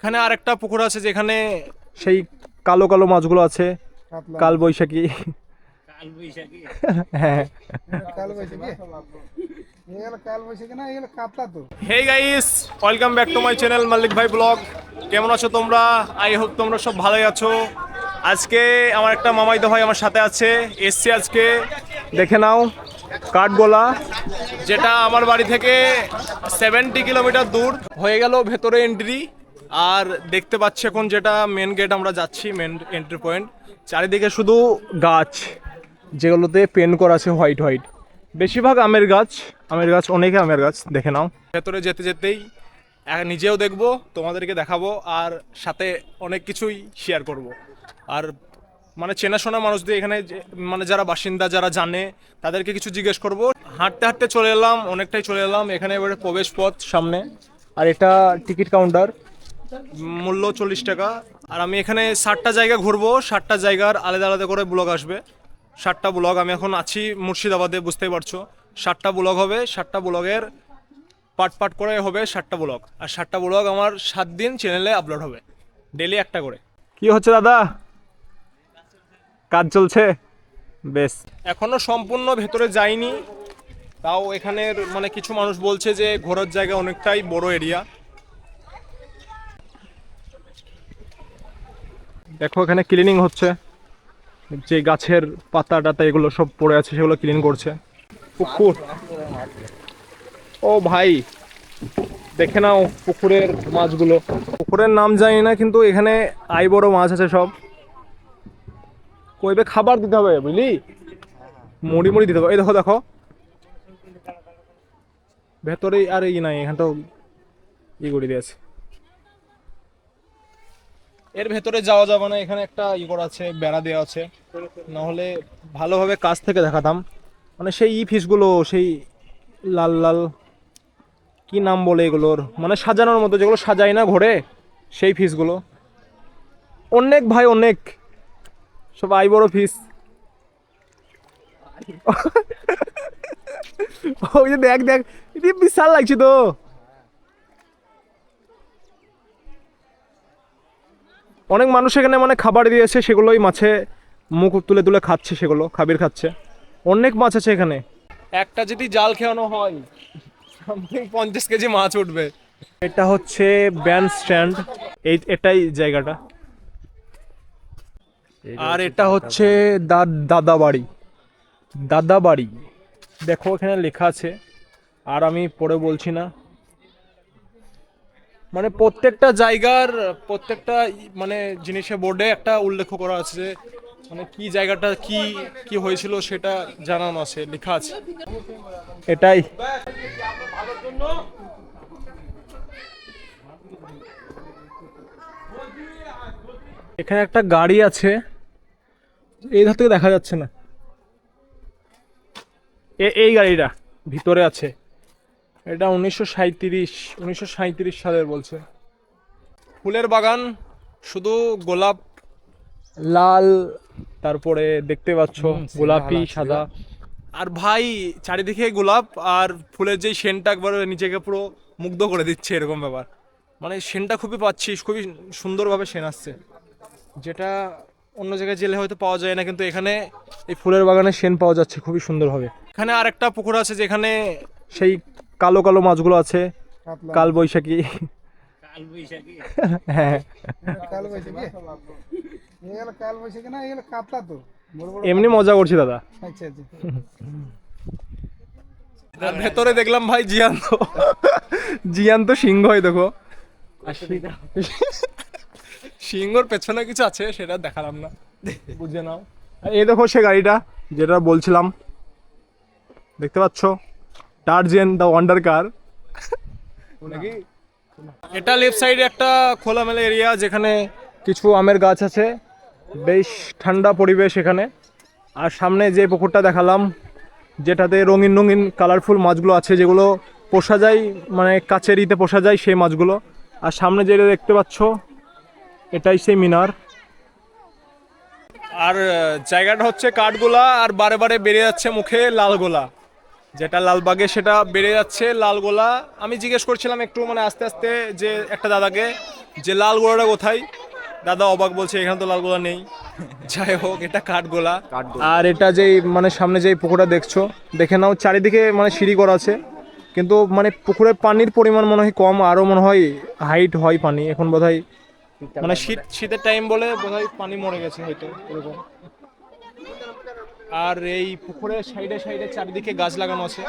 এখানে আরেকটা পুকুর আছে যেখানে সেই কালো কালো মাছগুলো আছে কাল বৈশাখী hey guys welcome back to my channel Mallik bhai vlog কেমন আছো তোমরা? আই হোপ তোমরা সব ভালোই আছো। আজকে আমার একটা মামাইদা ভাই আমার সাথে আছে এসছি আজকে। দেখে নাও কাঠগোলা যেটা আমার বাড়ি থেকে সেভেন্টি কিলোমিটার দূর। হয়ে গেল ভেতরে এন্ট্রি আর দেখতে পাচ্ছি এখন যেটা মেন গেট আমরা যাচ্ছি মেন এন্ট্রি পয়েন্ট চারিদিকে শুধু গাছ, যেগুলোতে পেন করা আছে হোয়াইট হোয়াইট বেশিরভাগ আমের গাছ আমের গাছ, অনেকে আমের গাছ, দেখে নাও। ভেতরে যেতে যেতেই নিজেও দেখব, তোমাদেরকে দেখাবো, আর সাথে অনেক কিছুই শেয়ার করব। আর মানে চেনাশোনা মানুষদের এখানে মানে যারা বাসিন্দা, যারা জানে, তাদেরকে কিছু জিজ্ঞেস করব। হাঁটতে হাঁটতে চলে এলাম, অনেকটাই চলে এলাম, এখানে এবারে প্রবেশ পথ সামনে। আর এটা টিকিট কাউন্টার মূল্য চল্লিশ টাকা। আর আমি এখানে ষাটটা জায়গা ঘুরবো ষাটটা জায়গার আলাদা আলাদা করে ব্লগ আসবে। ষাটটা ব্লগ আমি এখন আছি মুর্শিদাবাদে বুঝতেই পারছ। ষাটটা ব্লগ হবে ষাটটা ব্লগের পার্ট পার্ট করে হবে ষাটটা ব্লগ। আর ষাটটা ব্লগ আমার সাত দিন চ্যানেলে আপলোড হবে ডেলি একটা করে। কি হচ্ছে দাদা? কাজ চলছে? বেশ। এখনও সম্পূর্ণ ভেতরে যাইনি। তাও এখানের মানে কিছু মানুষ বলছে যে ঘোরার জায়গা অনেকটাই বড় এরিয়া দেখো, এখানে ক্লিনিং হচ্ছে। যে গাছের পাতা টাতা এগুলো সব পড়ে আছে, সেগুলো ক্লিন করছে। পুকুর। ও ভাই, দেখে নাও পুকুরের মাছগুলো। পুকুরের নাম জানি না, কিন্তু এখানে আই বড় মাছ আছে সব। কইবে খাবার দিতে হবে, বুঝলি? মুড়ি মুড়ি দিতে হবে। এই দেখো দেখো। ভেতরে আর ই নাই, এখানে তো ই করে দিয়েছে। এর ভেতরে যাওয়া যাবে না, এখানে একটা ই করা আছে, বেড়া দেওয়া আছে। না হলে ভালোভাবে কাছ থেকে দেখাতাম। মানে সেই ই ফিসগুলো সেই লাল লাল, কি নাম বলে এগুলোর? মানে সাজানোর মতো, যেগুলো সাজায় না ঘোরে, সেই ফিসগুলো অনেক ভাই, অনেক। সব আই বড় ফিস ওই যে দেখ দেখ বিশাল লাগছে তো। অনেক মানুষ এখানে মানে খাবার দিয়েছে সেগুলোই মাছে মুখ তুলে তুলে খাচ্ছে সেগুলো খাবির খাচ্ছে। অনেক মাছ আছে এখানে। একটা যদি জাল খেয়ানো হয় সামথিং পঞ্চাশ কেজি মাছ উঠবে। এটা হচ্ছে ব্যান্ড স্ট্যান্ড। এই এটাই জায়গাটা। আর এটা হচ্ছে দাদা বাড়ি। দাদা বাড়ি। দেখো এখানে লেখা আছে। আর আমি পরে বলছি না। মানে প্রত্যেকটা জায়গার, প্রত্যেকটা মানে জিনিসের বোর্ডে একটা উল্লেখ করা আছে। যে মানে কি জায়গাটা, কি কি হয়েছিল সেটা জানানো আছে, লেখা আছে। এটাই। এখানে একটা গাড়ি আছে। এই ধার থেকে দেখা যাচ্ছে না। এই গাড়িটা ভিতরে আছে। এটা উনিশশো সাঁইত্রিশ উনিশশো সাঁইত্রিশ সালের বলছে। ফুলের বাগান শুধু গোলাপ লাল তারপরে দেখতে পাচ্ছ গোলাপি সাদা। আর ভাই চারিদিকে গোলাপ আর ফুলের যেই সেন্টটা একবার নিজেকে পুরো মুগ্ধ করে দিচ্ছে এরকম ব্যাপার। মানে সেন্টটা খুবই পাচ্ছি খুবই সুন্দরভাবে সেন আসছে। যেটা অন্য জায়গায় জেলে হয়তো পাওয়া যায় না কিন্তু এখানে এই ফুলের বাগানে সেন পাওয়া যাচ্ছে খুবই সুন্দরভাবে। এখানে আর একটা পুকুর আছে যেখানে সেই কালো কালো মাছগুলো আছে কাল বৈশাখী হ্যাঁ। কাল বৈশাখী এগুলো কাল বৈশাখী না এগুলো কাতলা তো। বড় বড় এমনি মজা করছি দাদা। আচ্ছা আচ্ছা। ভেতরে দেখলাম ভাই জিয়ান্ত। জিয়ান্ত সিংহ হয় দেখো। সিংহর পেছনে কিছু আছে সেটা দেখালাম না। বুঝে নাও। এই দেখো সে গাড়িটা যেটা বলছিলাম। দেখতে পাচ্ছ? টার্জেন দ্য ওয়ান্ডার কার নাকি? এটা লেফট সাইডে একটা খোলামেলা এরিয়া যেখানে কিছু আমের গাছ আছে। বেশ ঠান্ডা পরিবেশ এখানে। আর সামনে যে পুকুরটা দেখালাম, যেটাতে রঙিন রঙিন কালারফুল মাছগুলো আছে, যেগুলো পোষা যায় মানে কাছের ইতে পোষা যায় সেই মাছগুলো। আর সামনে যেটা দেখতে পাচ্ছ, এটাই সেই মিনার। আর জায়গাটা হচ্ছে কাঠগোলা, আর বারে বারে বেড়ে যাচ্ছে মুখে লালগোলা। যেটা লালবাগে সেটা বেড়ে যাচ্ছে লালগোলা। আমি জিজ্ঞেস করছিলাম একটু মানে আস্তে আস্তে যে একটা দাদাকে যে লাল গোলাটা কোথায়? দাদা অবাক বলছে এখানে তো লাল গোলা নেই। যাই হোক এটা কাঠগোলা। আর এটা যে মানে সামনে যে পুকুরটা দেখছ দেখে নাও চারিদিকে মানে সিঁড়ি করা আছে। কিন্তু মানে পুকুরের পানির পরিমাণ মনে হয় কম আরও মনে হয় হাইট হয় পানি। এখন বোধহয় মানে শীত শীতের টাইম বলে বোধহয় পানি মরে গেছে হয়তো এরকম। আর এই পুকুরের সাইডে সাইডে চারিদিকে গাছ লাগানো আছে।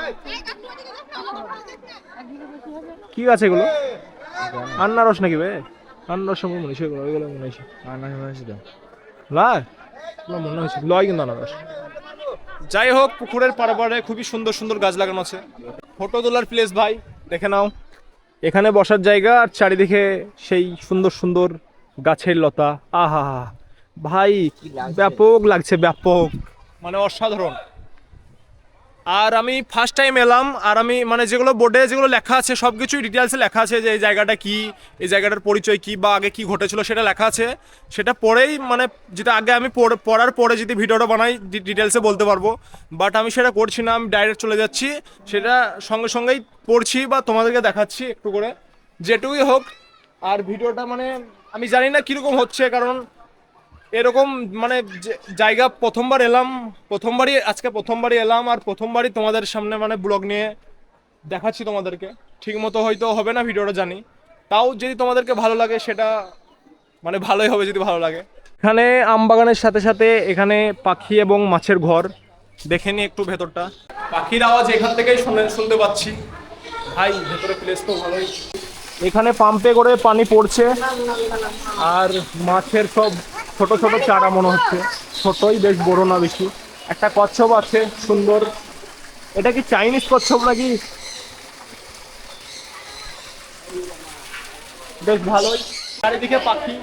কি গাছ এগুলো? আন্নারস নাকি বে? আন্নারস মনে হয়েছে এগুলো ওইগুলো মনে হয়েছে। লয়? না মনে হয়েছে। লয় কিন্তু আনারস। যাই হোক পুকুরের পাড়ে পাড়ে খুবই সুন্দর সুন্দর গাছ লাগানো আছে। ফটো তোলার প্লেস ভাই দেখে নাও। এখানে বসার জায়গা আর চারিদিকে সেই সুন্দর সুন্দর গাছের লতা। আহা ভাই ব্যাপক লাগছে ব্যাপক। মানে অসাধারণ। আর আমি ফার্স্ট টাইম এলাম, আর আমি মানে যেগুলো বোর্ডে যেগুলো লেখা আছে সব কিছুই ডিটেলসে লেখা আছে যে এই জায়গাটা কি, এই জায়গাটার পরিচয় কি, বা আগে কি ঘটেছিল সেটা লেখা আছে। সেটা পরেই মানে যেটা আগে আমি পড়- পড়ার পরে যদি ভিডিওটা বানাই ডিটেলসে বলতে পারব। বাট আমি সেটা করছি না, আমি ডাইরেক্ট চলে যাচ্ছি। সেটা সঙ্গে সঙ্গেই পড়ছি বা তোমাদেরকে দেখাচ্ছি একটু করে। যেটুকুই হোক, আর ভিডিওটা মানে আমি জানি না কীরকম হচ্ছে, কারণ এরকম মানে জায়গা প্রথমবার এলাম, প্রথমবারই, আজকে প্রথমবারই এলাম আর প্রথমবারই তোমাদের সামনে মানে ব্লগ নিয়ে দেখাচ্ছি তোমাদেরকে। ঠিক মতো হয়তো হবে না, ভিডিওটা জানি। তাও যদি তোমাদেরকে ভালো লাগে সেটা মানে ভালোই হবে যদি ভালো লাগে। এখানে আম বাগানের সাথে সাথে এখানে পাখি এবং মাছের ঘর। দেখে নি একটু ভেতরটা। পাখির আওয়াজ এখান থেকেই শুনে, শুনতে পাচ্ছি। ভাই, ভেতরে প্লেস তো ভালোই। এখানে পাম্পে করে পানি পড়ছে। আর মাছের সব ছোট ছোট চারা মনে হচ্ছে। ছোটই বেশ বড় না বেশি। একটা কচ্ছপ আছে, সুন্দর। এটা কি চাইনিজ কচ্ছপ নাকি? বেশ ভালোই। চারিদিকে পাখি।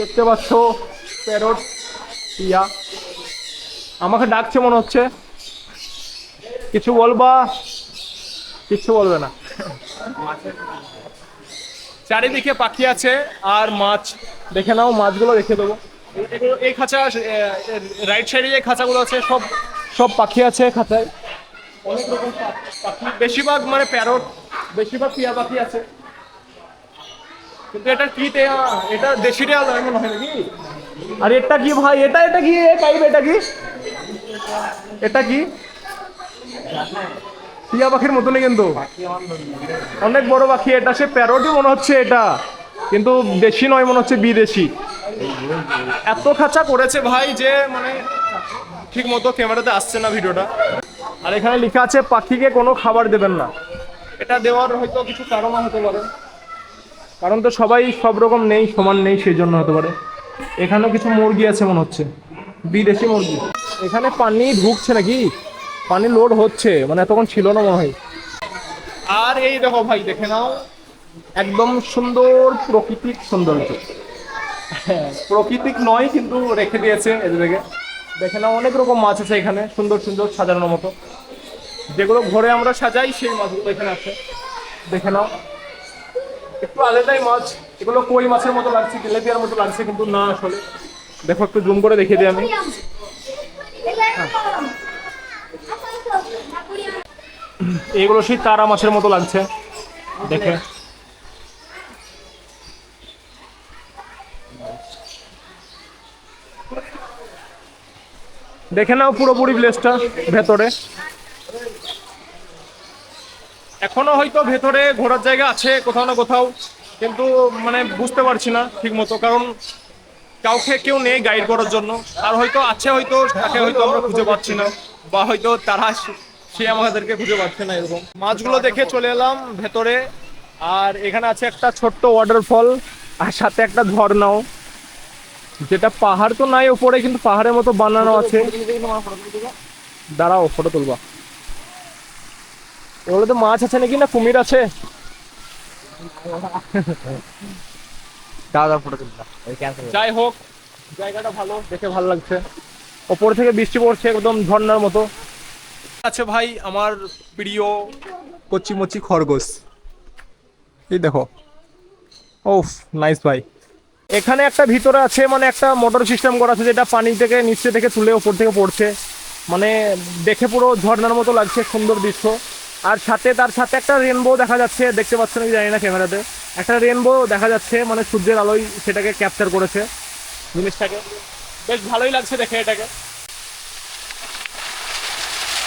দেখতে পাচ্ছ, প্যারট, টিয়া। আমাকে ডাকছে মনে হচ্ছে। কিছু বলবা? কিছু বলবে না। চারিদিকে পাখি আছে আর মাছ দেখে নাও মাছগুলো রেখে দেবো। এই- খাঁচা রাইট সাইডে যে খাঁচাগুলো আছে সব সব পাখি আছে খাঁচায়। অনেক রকম পাখি। বেশিরভাগ মানে প্যারট বেশিরভাগ টিয়া পাখি আছে। কিন্তু এটা কি টেয়া? এটা দেশি টেয়া নয় মনে হয় নাকি? আর এটা কি ভাই? এটা এটা কি? টাইপ এটা কি? এটা কি? টিয়া পাখির মতনই কিন্তু। অনেক বড় পাখি এটা সে প্যারোটই মনে হচ্ছে এটা। কিন্তু দেশি নয়, মনে হচ্ছে বিদেশি। এত খাঁচা করেছে ভাই যে মানে ঠিক মতো ক্যামেরাতে আসছে না ভিডিওটা। আর এখানে লেখা আছে, পাখিকে কোনো খাবার দেবেন না। এটা দেওয়ার হয়তো কিছু কারণ হতে পারে। কারণ তো সবাই সব রকম নেই, সমান নেই, সেই জন্য হতে পারে। এখানেও কিছু মুরগি আছে, মনে হচ্ছে। বিদেশি মুরগি। এখানে পানি ঢুকছে নাকি? পানি লোড হচ্ছে মানে এতক্ষণ ছিল না মনে হয়। আর এই দেখো ভাই, দেখে নাও। একদম সুন্দর প্রকৃতিক সৌন্দর্য। হ্যাঁ প্রকৃতিক নয় কিন্তু রেখে দিয়েছে এদিকে। দেখে নাও অনেক রকম মাছ আছে এখানে সুন্দর সুন্দর সাজানোর মতো। যেগুলো ঘরে আমরা সাজাই সেই মাছগুলো এখানে আছে। দেখে নাও। একটু আলাদাই মাছ। এগুলো কই মাছের মতো লাগছে তেলেপিয়ার মতো লাগছে কিন্তু না আসলে। দেখো একটু জুম করে দেখিয়ে দিই আমি। এগুলো সেই তারা মাছের মতো লাগছে। দেখে। দেখে নাও পুরোপুরি প্লেসটা ভেতরে। এখনও হয়তো ভেতরে ঘোরার জায়গা আছে, কোথাও না কোথাও, কিন্তু মানে বুঝতে পারছি না ঠিক মতো কারণ কাউকে কেউ নেই গাইড করার জন্য। আর হয়তো আছে হয়তো, তাকে হয়তো আমরা খুঁজে পাচ্ছি না, বা হয়তো তারা সে- আমাদেরকে খুঁজে পাচ্ছে না এরকম। মাছগুলো দেখে চলে এলাম ভেতরে, আর এখানে আছে একটা ছোট্ট ওয়াটারফল আর সাথে একটা ঝর্ণাও। যেটা পাহাড় তো নাই ওপরে কিন্তু পাহাড়ের মতো বানানো আছে। দাঁড়াও ফটো তুলবা। ওগুলো তো মাছ আছে নাকি না কুমির আছে? ফটো তুলবা যাই হোক জায়গাটা ভালো দেখে ভালো লাগছে। ওপর থেকে বৃষ্টি পড়ছে একদম ঝর্ণার মতো। আছে ভাই আমার প্রিয় কচি মচি খরগোশ। এই দেখো। ওফ নাইস ভাই। এখানে একটা ভিতরে আছে মানে একটা মোটর সিস্টেম করা আছে যেটা পানি থেকে, নিচে থেকে, তুলে ওপর থেকে পড়ছে। মানে দেখে পুরো ঝর্ণার মতো লাগছে, সুন্দর দৃশ্য। আর সাথে, তার সাথে একটা রেনবো দেখা যাচ্ছে, দেখতে পাচ্ছ নাকি জানি না ক্যামেরাতে একটা রেনবো দেখা যাচ্ছে মানে সূর্যের আলোয় সেটাকে ক্যাপচার করেছে জিনিসটাকে। বেশ ভালোই লাগছে দেখে এটাকে।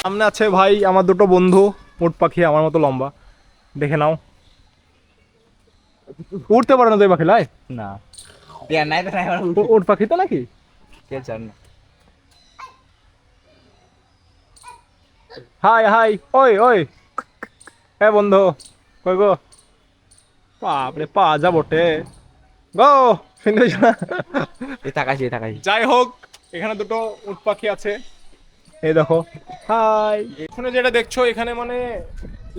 সামনে আছে ভাই আমার দুটো বন্ধু, উট পাখি আমার মতো লম্বা। দেখে নাও। উঠতে পারে না তো এই পাখি, লাই? না। দিয়া নাই তো নাই পাখি তো নাকি? কে জান? না হাই হাই ওই ওই হ্যাঁ বন্ধু কই গো। বাপরে পা যা বটে। গো পাচ্ছ না এই তাকাইছি এই তাকাইছি যাই হোক এখানে দুটো উট পাখি আছে। এই দেখো। হাই। এখানে যেটা দেখছ এখানে মানে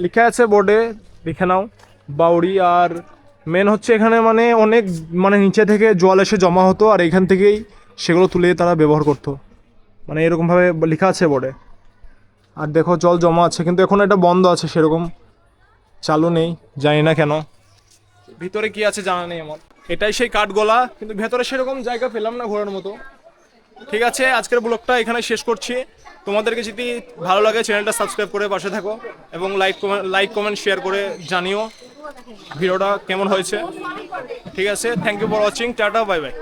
লেখা আছে বোর্ডে লিখে নাও। বাউরি আর মেন হচ্ছে এখানে মানে অনেক মানে নিচে থেকে জল এসে জমা হতো আর এখান থেকেই সেগুলো তুলে তারা ব্যবহার করতো। মানে এরকমভাবে লেখা আছে বোর্ডে। আর দেখো জল জমা আছে, কিন্তু এখন এটা বন্ধ আছে সেরকম। চালু নেই, জানি না কেন। ভিতরে কি আছে জানা নেই আমার। এটাই সেই কাঠগোলা, কিন্তু ভেতরে সেরকম জায়গা পেলাম না ঘোরার মতো। ঠিক আছে, আজকের ব্লগটা এখানে শেষ করছি। তোমাদেরকে যদি ভালো লাগে, চ্যানেলটা সাবস্ক্রাইব করে পাশে থাকো এবং লাইক লাইক, কমেন্ট শেয়ার করে জানিও। ভিডিওটা কেমন হয়েছে? ঠিক আছে thank you for watching tata bye bye